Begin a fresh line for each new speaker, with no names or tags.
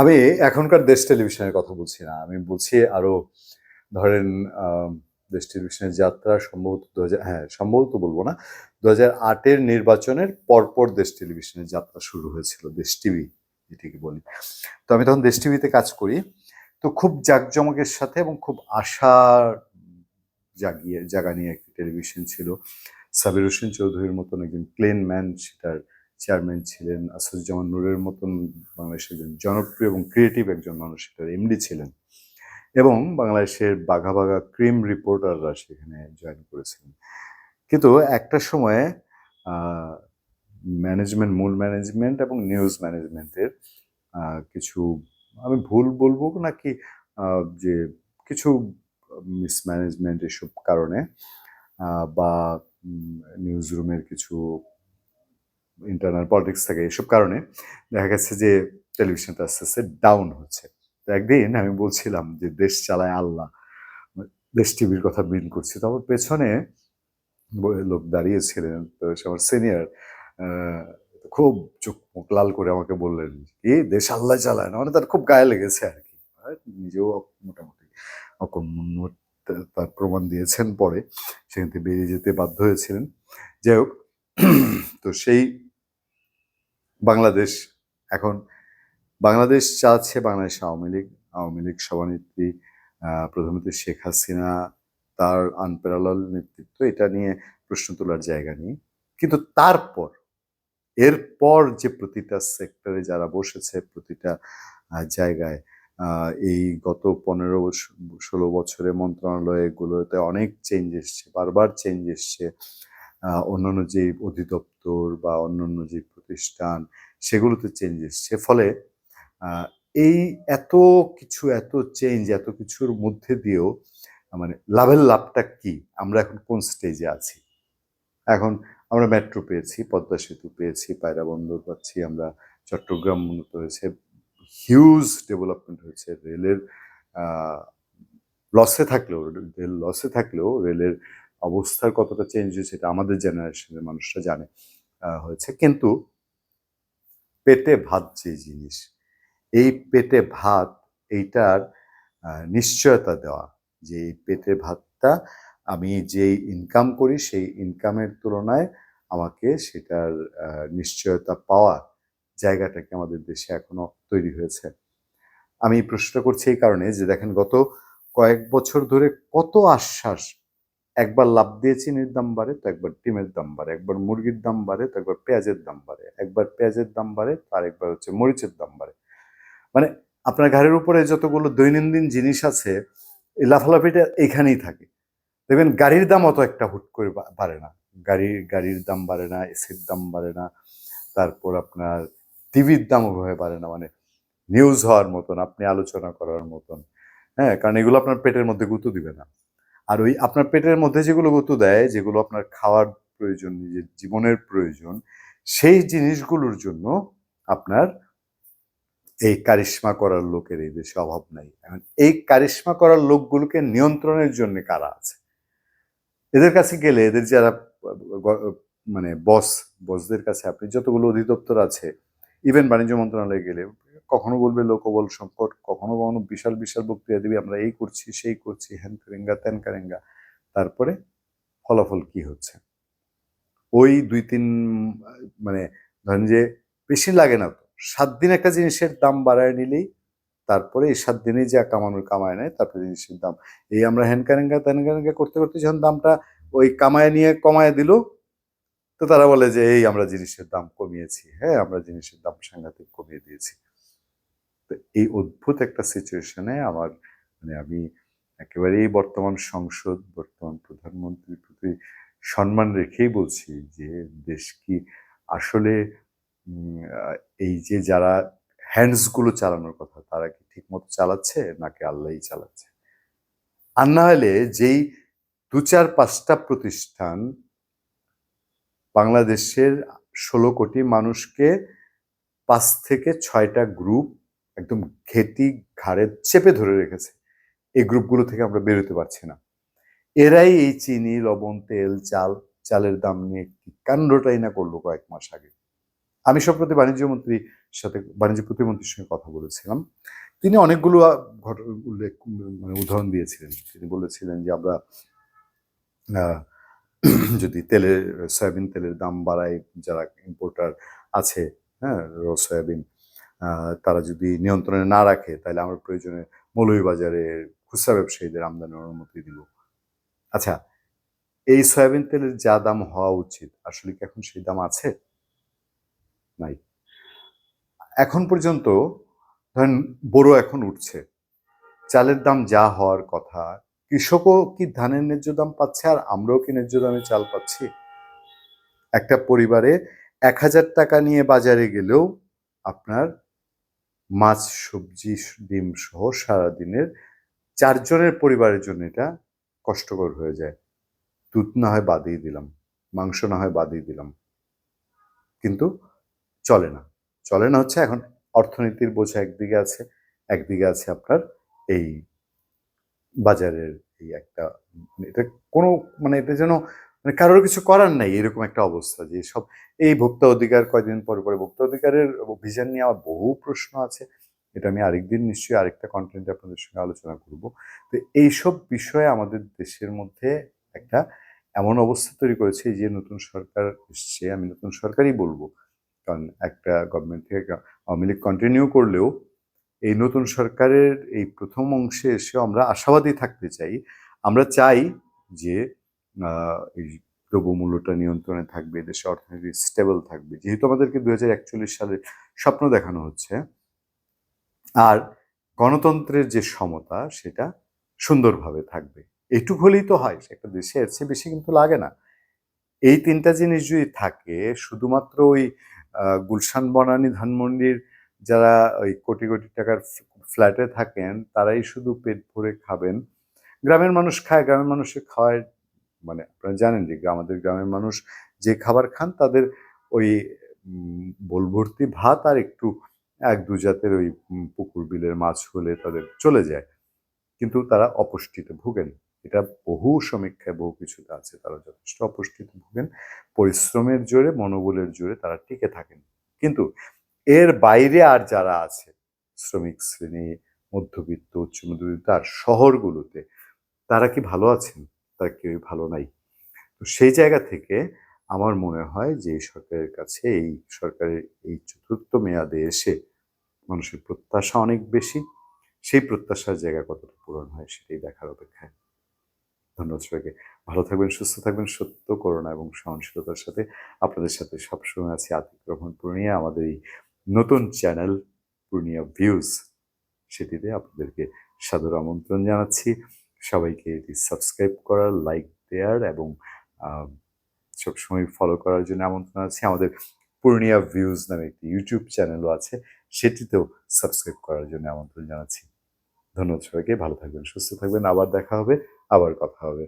আমি এখনকার দেশ টেলিভিশনের কথা বলছি না। আমি বলছি আরও ধরেন দেশ টেলিভিশনের যাত্রা সম্ভবত দু হাজার হ্যাঁ সম্ভবত বলব না, দু হাজার আটের নির্বাচনের পরপর দেশ টেলিভিশনের যাত্রা শুরু হয়েছিল, দেশ টিভি যেটিকে বলি। তো আমি তখন দেশ টিভিতে কাজ করি। তো খুব জাঁকজমকের সাথে এবং খুব আশা জাগিয়ে জাগা নিয়ে একটি টেলিভিশন ছিল। সাবির হোসেন চৌধুরীর মতন একজন প্লেন ম্যান সেটার চেয়ারম্যান ছিলেন আসাদুজ্জামান নূরের মতন বাংলাদেশের একজন জনপ্রিয় এবং ক্রিয়েটিভ একজন মানুষ সেটার এমডি ছিলেন। এবং বাংলাদেশের বাঘা বাঘা ক্রিম রিপোর্টাররা সেখানে জয়েন করেছিলেন। কিন্তু একটা সময়ে ম্যানেজমেন্ট মূল ম্যানেজমেন্ট এবং নিউজ ম্যানেজমেন্টের কিছু, আমি ভুল বলব নাকি যে কিছু মিসম্যানেজমেন্ট এসব কারণে বা নিউজ রুমের কিছু ইন্টারনাল পলিটিক্স থাকে এসব কারণে দেখা গেছে যে টেলিভিশনটা আস্তে আস্তে ডাউন হচ্ছে। তো একদিন আমি বলছিলাম যে দেশ চালায় আল্লাহ, দেশ টিভির কথা বিল করছি। তো আমার পেছনে লোক দাঁড়িয়েছিলেন, তো আমার সিনিয়র খুব চোখ মুখ লাল করে আমাকে বললেন, কি দেশ আল্লাহ চালায় না? মানে তার খুব গায়ে লেগেছে আর কি। নিজেও মোটামুটি অকর্মণ্য তার প্রমাণ দিয়েছেন পরে। সেখান থেকে বেরিয়ে যেতে বাধ্য হয়েছিলেন। যাই হোক, তো সেই বাংলাদেশ এখন, বাংলাদেশ চাচ্ছে বাংলাদেশ আওয়ামী লীগ আওয়ামী লীগ সভানেত্রী প্রধানমন্ত্রী শেখ হাসিনা, তার আনপ্যারালাল নেতৃত্ব, এটা নিয়ে প্রশ্ন তোলার জায়গা নেই। কিন্তু তারপর, এরপর যে প্রতিটা সেক্টরে যারা বসেছে, প্রতিটা জায়গায় এই গত পনেরো ষোলো বছরে মন্ত্রণালয়গুলোতে অনেক চেঞ্জ এসছে, বারবার চেঞ্জ এসছে। অন্যান্য যে অধিদপ্তর বা অন্যান্য যে প্রতিষ্ঠান, সেগুলোতে চেঞ্জ এসছে। ফলে এই এত কিছু, এত চেঞ্জ এত কিছুর মধ্যে দিয়েও মানে লাভের লাভটা কি? আমরা এখন কোন স্টেজে আছি? এখন আমরা মেট্রো পেয়েছি, পদ্মা সেতু পেয়েছি, পায়রা বন্দর পাচ্ছি, আমরা চট্টগ্রাম উন্নত হয়েছে হিউজ ডেভেলপমেন্ট হয়েছে রেলের লসে থাকলেও রেল লসে থাকলেও রেলের অবস্থার কতটা চেঞ্জ হয়েছে এটা আমাদের জেনারেশনের মানুষরা জানে হয়েছে। কিন্তু পেটে ভাত যে জিনিস, এই পেটে ভাত, এইটার নিশ্চয়তা দেওয়া যে এই পেটে ভাতটা আমি যেই ইনকাম করি সেই ইনকামের তুলনায় আমাকে সেটার নিশ্চয়তা পাওয়া জায়গাটাকে আমাদের দেশে এখনও তৈরি হয়েছে? আমি প্রশ্নটা করছি এই কারণে যে দেখেন গত কয়েক বছর ধরে কত আশ্বাস একবার লাভ দিয়ে চিনির দাম বাড়ে, তো একবার ডিমের দাম বাড়ে, একবার মুরগির দাম বাড়ে, তো একবার পেঁয়াজের দাম বাড়ে, একবার পেঁয়াজের দাম বাড়ে, তো আরেকবার হচ্ছে মরিচের দাম বাড়ে। মানে আপনার ঘাড়ের উপরে যতগুলো দৈনন্দিন জিনিস আছে, এই লাফালাফিটা এখানেই থাকে। দেখবেন গাড়ির দাম অত একটা হুট করে বাড়ে না। গাড়ির গাড়ির দাম বাড়ে না, এসির দাম বাড়ে না, তারপর আপনার টিভির দাম ওভাবে বাড়ে না। মানে নিউজ হওয়ার মতন, আপনি আলোচনা করার মতন। হ্যাঁ কারণ এগুলো আপনার পেটের মধ্যে গুঁতো দিবে না। আর ওই আপনার পেটের মধ্যে যেগুলো গুঁতো দেয়, যেগুলো আপনার খাওয়ার প্রয়োজন, নিজের জীবনের প্রয়োজন, সেই জিনিসগুলোর জন্য আপনার এই কারিশ্মা করার লোকের এই দেশে অভাব নাই। এখন এই কারিশ্মা করার লোকগুলোকে নিয়ন্ত্রণের জন্য কারা আছে? এদের কাছে গেলে এদের যারা মানে বস বসদের কাছে আপনি যতগুলো অধিদপ্তর আছে ইভেন বাণিজ্য মন্ত্রণালয়ে গেলে কখনো বলবে লোকবল সংকট, কখনো কখনো বিশাল বিশাল বক্তৃতা দিবি, আমরা এই করছি, সেই করছি হ্যান কারেঙ্গা ত্যান কারেঙ্গা। তারপরে ফলাফল কি হচ্ছে? ওই দুই তিন মানে ধরেন যে বেশি লাগে না তো, সাত দিন একটা জিনিসের দাম বাড়ায় নিলেই তারপরে এই সাত দিনে যা কামানোর কামায় নেয়, তারপরে জিনিসের দাম। এই আমরা হ্যান কারেঙ্গা ত্যান কারেঙ্গা করতে করতে যখন দামটা ওই কামায় নিয়ে কমায় দিল, তো তারা বলে যে, এই আমরা জিনিসের দাম কমিয়েছি হ্যাঁ আমরা জিনিসের দাম সাংঘাতিক কমিয়ে দিয়েছি। তো এই অদ্ভুত একটা সিচুয়েশনে আমার মানে আমি একেবারেই বর্তমান সংসদ, বর্তমান প্রধানমন্ত্রীর প্রতি সম্মান রেখেই বলছি যে দেশ কি আসলে এই যে যারা হ্যান্ডসগুলো চালানোর কথা, তারা কি ঠিক মতো চালাচ্ছে নাকি আল্লাহই চালাচ্ছে? আর না হলে যেই দু চার পাঁচটা প্রতিষ্ঠান বাংলাদেশের ষোলো কোটি মানুষকে পাঁচ থেকে ছয়টা গ্রুপ একদম ঘেটি ঘাড়ে চেপে ধরে রেখেছে। এই গ্রুপগুলো থেকে আমরা বেরোতে পারছি না। এরাই এই চিনি, লবণ, তেল, চাল, চালের দাম নিয়ে কি কাণ্ডটাই না করল কয়েক মাস আগে। আমি সম্প্রতি বাণিজ্য মন্ত্রীর সাথে, বাণিজ্য প্রতিমন্ত্রীর সঙ্গে কথা বলেছিলাম। তিনি অনেকগুলো ঘটনা উল্লেখ মানে উদাহরণ দিয়েছিলেন। তিনি বলেছিলেন যে আমরা যদি তেলের সয়াবিন তেলের দাম বাড়ায়, যারা ইম্পোর্টার আছে হ্যাঁ সয়াবিন তারা যদি নিয়ন্ত্রণে না রাখে, তাহলে আমরা প্রয়োজনে মৌলভীবাজারে খুচরা ব্যবসায়ীদের আমদানির অনুমতি দিব। আচ্ছা এই সয়াবিন তেলের যা দাম হওয়া উচিত, আসলে কি এখন সেই দাম আছে? নাই। এখন পর্যন্ত ধরেন বড় এখন উঠছে। চালের দাম যা হওয়ার কথা, কৃষকও কি ধানের ন্যায্য দাম পাচ্ছে আর আমরাও কি ন্যায্য দামে চাল পাচ্ছি? একটা পরিবারে এক হাজার টাকা নিয়ে বাজারে গেলেও আপনার মাছ, সবজি, ডিম সহ সারাদিনের চারজনের পরিবারের জন্য এটা কষ্টকর হয়ে যায়। দুধ না হয় বাদই দিলাম, মাংস না হয় বাদই দিলাম। কিন্তু চলে না। চলে না হচ্ছে এখন অর্থনীতির বোঝা একদিকে আছে একদিকে আছে আপনার এই বাজারের এই একটা, এটা কোনো মানে এটা যেন মানে কারোর কিছু করার নাই, এরকম একটা অবস্থা যে সব, এই ভোক্তা অধিকার কয়দিন পরে পরে ভোক্তা অধিকারের অভিযান নিয়ে আমার বহু প্রশ্ন আছে। এটা আমি আরেকদিন নিশ্চয়ই আরেকটা কন্টেন্টে আপনাদের সঙ্গে আলোচনা করব। তো এইসব বিষয়ে আমাদের দেশের মধ্যে একটা এমন অবস্থা তৈরি করেছে যে নতুন সরকার এসছে, আমি নতুন সরকারই বলব। কারণ একটা গভর্নমেন্ট থেকে আওয়ামী লীগ কন্টিনিউ করলেও এই নতুন সরকারের এই প্রথম অংশে এসে আমরা আশাবাদী থাকতে চাই। আমরা চাই যে এই দ্রব্যমূল্যটা নিয়ন্ত্রণে থাকবে, দেশে অর্থনীতি স্টেবল থাকবে। যেহেতু আমাদেরকে দু হাজার একচল্লিশ সালের স্বপ্ন দেখানো হচ্ছে, আর গণতন্ত্রের যে সমতা, সেটা সুন্দরভাবে থাকবে। এইটুক হলেই তো হয় একটা দেশে এর চেয়ে বেশি কিন্তু লাগে না। এই তিনটা জিনিস যদি থাকে, শুধুমাত্র ওই গুলশান বনানী ধানমন্ডির যারা ওই কোটি কোটি টাকার ফ্ল্যাটে থাকেন, তারাই শুধু পেট ভরে খাবেন। গ্রামের মানুষ খায়, গ্রামের মানুষের খাওয়ায় মানে আপনারা জানেন যে আমাদের গ্রামের মানুষ যে খাবার খান তাদের ওই উম, বোল ভর্তি ভাত আর একটু এক দু জাতের ওই পুকুর বিলের মাছ হলে তাদের চলে যায়। কিন্তু তারা অপুষ্টিতে ভুগেন। এটা বহু সমীক্ষায় বহু কিছুতে আছে। তারা যথেষ্ট অপুষ্টিতে ভুগেন। পরিশ্রমের জোরে মনোবলের জোরে তারা টিকে থাকেন। কিন্তু এর বাইরে আর যারা আছে শ্রমিক শ্রেণি মধ্যবিত্ত উচ্চ মধ্যবিত্ত আর শহরগুলোতে তারা কি ভালো আছেন? তারা কেউই ভালো নাই। তো সেই জায়গা থেকে আমার মনে হয় যে সরকারের কাছে, এই সরকারের এই চতুর্থ মেয়াদে এসে মানুষের প্রত্যাশা অনেক বেশি। সেই প্রত্যাশার জায়গা কতটা পূরণ হয় সেটাই দেখার অপেক্ষায়। ধন্যবাদ সবাইকে। ভালো থাকবেন, সুস্থ থাকবেন, সত্য করোনা এবং সহনশীলতার সাথে আপনাদের সাথে সবসময় আছি আতিক রহমান পূর্ণিয়া। আমাদের এই নতুন চ্যানেল পূর্ণিয়া ভিউজ সেটিতে আপনাদেরকে সাদর আমন্ত্রণ জানাচ্ছি। সবাইকে এটি সাবস্ক্রাইব করার লাইক দেওয়ার এবং সবসময় ফলো করার জন্য আমন্ত্রণ আছে। আমাদের পূর্ণিয়া ভিউজ নামে একটি ইউটিউব চ্যানেলও আছে। সেটিতেও সাবস্ক্রাইব করার জন্য আমন্ত্রণ জানাচ্ছি। ধন্যবাদ সবাইকে। ভালো থাকবেন, সুস্থ থাকবেন। আবার দেখা হবে, আবার কথা হবে।